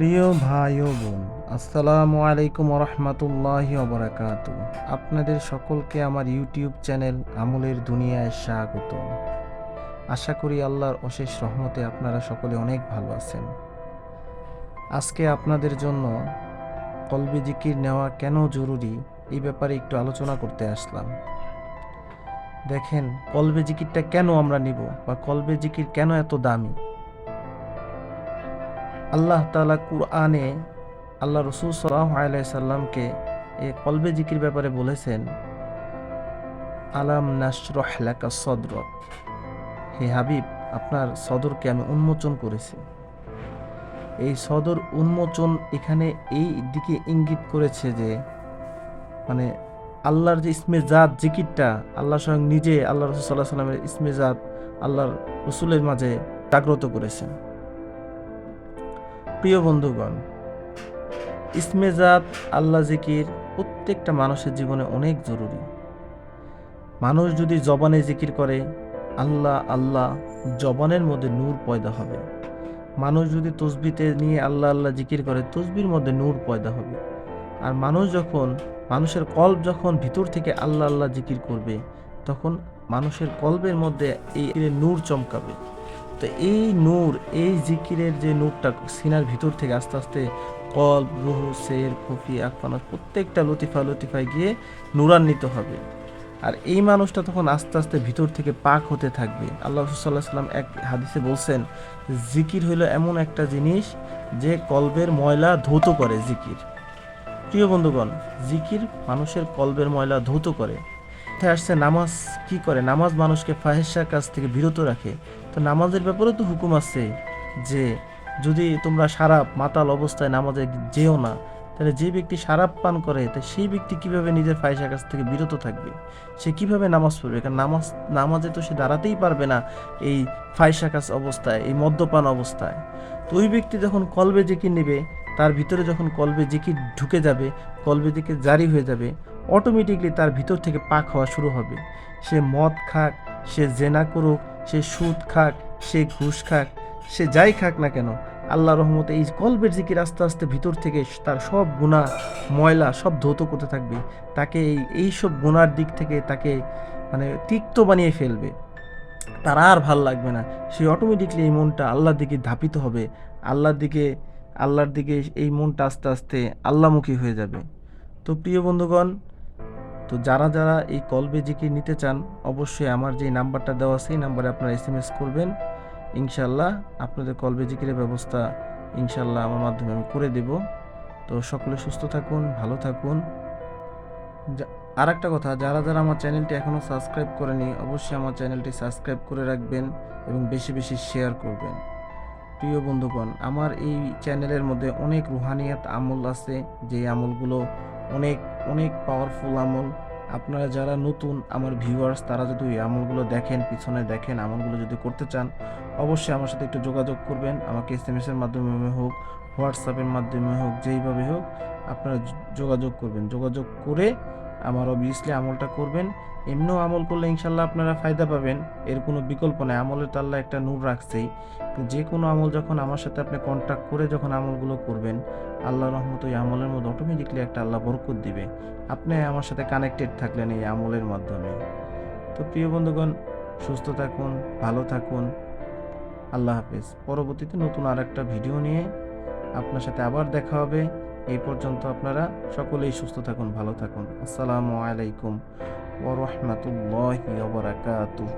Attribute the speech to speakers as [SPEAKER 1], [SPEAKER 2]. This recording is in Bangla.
[SPEAKER 1] প্রিয় ভাই ও বোন, আসসালামু আলাইকুম রহমতুল্লাহি অবরাকাত আপনাদের সকলকে আমার ইউটিউব চ্যানেল আমলের দুনিয়ায় স্বাগত। আশা করি আল্লাহর অশেষ রহমতে আপনারা সকলে অনেক ভালো আছেন। আজকে আপনাদের জন্য কলবে জিকির নেওয়া কেন জরুরি এই ব্যাপারে একটু আলোচনা করতে আসলাম। দেখেন, কলবে জিকিরটা কেন আমরা নিব বা কলবে জিকির কেন এত দামি? আল্লাহ তালা কুরআনে আল্লাহ রসুল সাল্লাহ আলাইসাল্লামকে এ কলবে জিকির ব্যাপারে বলেছেন, আলাম নাসরহ লাকা সদরক হে হাবিব, আপনার সদরকে আমি উন্মোচন করেছি। এই সদর উন্মোচন এখানে এই দিকে ইঙ্গিত করেছে যে মানে আল্লাহর যে ইসমে জাত জিকিরটা, আল্লাহ স্বয়ং নিজে আল্লাহ রসুল সাল্লাহ সাল্লামের ইসমে জাত আল্লাহর রসুলের মাঝে জাগ্রত করেছেন। প্রিয় বন্ধুগণ, ইসমে জাত, আল্লাহ জিকির প্রত্যেকটা মানুষের জীবনে অনেক জরুরি। মানুষ যদি জবানে জিকির করে, আল্লাহ আল্লাহ, জবানের মধ্যে নূর পয়দা হবে। মানুষ যদি তসবিতে নিয়ে আল্লাহ আল্লাহ জিকির করে, তসবির মধ্যে নূর পয়দা হবে। আর মানুষ যখন, মানুষের কল্প যখন ভিতর থেকে আল্লাহ আল্লাহ জিকির করবে, তখন মানুষের কল্পের মধ্যে এই নূর চমকাবে। তো এই নূর, এই জিকিরের যে নূরটা সিনার ভিতর থেকে আস্তে আস্তে কল, রুহ শের খফি আকফানা প্রত্যেকটা লতিফা লতিফায় গিয়ে নূরান্বিত হবে। আর এই মানুষটা তখন আস্তে আস্তে ভিতর থেকে পাক হতে থাকবে। আল্লাহ সাল্লাহ সাল্লাম এক হাদিসে বলছেন, জিকির হইল এমন একটা জিনিস যে কলবের ময়লা ধৌত করে জিকির। প্রিয় বন্ধুগণ, জিকির মানুষের কলবের ময়লা ধৌত করে। আসছে নামাজ কি করে? নামাজ মানুষকে ফাহেসার কাছ থেকে বিরত রাখে। তো নামাজের ব্যাপারেও তো হুকুম আছে যে যদি তোমরা সারাপ মাতাল অবস্থায় নামাজে যেও না, তাহলে যে ব্যক্তি সারাপ পান করে, তা সেই ব্যক্তি কীভাবে নিজের ফায়সার কাছ থেকে বিরত থাকবে? সে কীভাবে নামাজ পড়বে? কারণ নামাজ, নামাজে তো সে দাঁড়াতেই পারবে না এই ফায়সা কাছ অবস্থায়, এই মদ্যপান অবস্থায়। তো ওই ব্যক্তি যখন কলবে জিকির নেবে, তার ভিতরে যখন কলবে জিকির ঢুকে যাবে, কলবে জিকির জারি হয়ে যাবে অটোমেটিকলি তার ভিতর থেকে পাক হওয়া শুরু হবে। সে মদ খাক, সে জেনা করুক সে সুদ খাক, সে ঘুষ খাক, সে যাই খাক না কেন, আল্লাহ রহমতে এই কলবের জিকির আস্তে আস্তে ভিতর থেকে তার সব গুণা ময়লা সব ধৌত করতে থাকবে। তাকে এই এই সব গুণার দিক থেকে তাকে মানে তিক্ত বানিয়ে ফেলবে। তার আর ভালো লাগবে না। সে অটোমেটিকলি এই মনটা আল্লাহর দিকে ধাপিত হবে। আল্লাহর দিকে আল্লাহর দিকে এই মনটা আস্তে আস্তে আল্লামুখী হয়ে যাবে। তো প্রিয় বন্ধুগণ তো যারা যারা এই কলবে জিকির নিতে চান, অবশ্যই আমার যে নাম্বারটা দেওয়া আছে, এই নাম্বারে আপনারা এস এম এস করবেন। ইনশাল্লাহ আপনাদের কলবে জিকিরের ব্যবস্থা ইনশাল্লাহ আমার মাধ্যমে আমি করে দেব। তো সকলে সুস্থ থাকুন, ভালো থাকুন। আর একটা কথা, যারা যারা আমার চ্যানেলটি এখনও সাবস্ক্রাইব করেনি, অবশ্যই আমার চ্যানেলটি সাবস্ক্রাইব করে রাখবেন এবং বেশি বেশি শেয়ার করবেন। প্রিয় বন্ধুগণ, আমার এই চ্যানেলের মধ্যে অনেক রুহানিয়াত আমল আছে যে আমলগুলো অনেক অনেক পাওয়ারফুল আমল। আপনারা যারা নতুন, আমার ভিউয়ার্স তারা যদি ওই আমলগুলো দেখেন, পিছনে দেখেন, আমলগুলো যদি করতে চান, অবশ্যই আমার সাথে একটু যোগাযোগ করবেন। আমাকে এস এম এস এর মাধ্যমে হোক হোয়াটসঅ্যাপের মাধ্যমে হোক, যেইভাবে হোক আপনারা যোগাযোগ করবেন। যোগাযোগ করে আমার অবভিয়াসলি আমলটা করবেন। এমনিও আমল করলে ইনশাল্লাহ আপনারা ফায়দা পাবেন। এর কোনো বিকল্প নেই। আমলের তো আল্লাহ একটা নূর রাখছেই। তো যে কোনো আমল যখন আমার সাথে আপনি কন্ট্যাক্ট করে যখন আমলগুলো করবেন আল্লাহ রহমত ওই আমলের মধ্যে অটোমেটিকলি একটা আল্লাহ বরকত দিবে। আপনি আমার সাথে কানেক্টেড থাকলেন এই আমলের মাধ্যমে। তো প্রিয় বন্ধুগণ, সুস্থ থাকুন, ভালো থাকুন। আল্লাহ হাফেজ। পরবর্তীতে নতুন আর একটা ভিডিও নিয়ে আপনার সাথে আবার দেখা হবে। এই পর্যন্ত আপনারা সকলেই সুস্থ থাকুন, ভালো থাকুন। আসসালামু আলাইকুম ওরহমতুল্লাহ ওবরাকাতুহ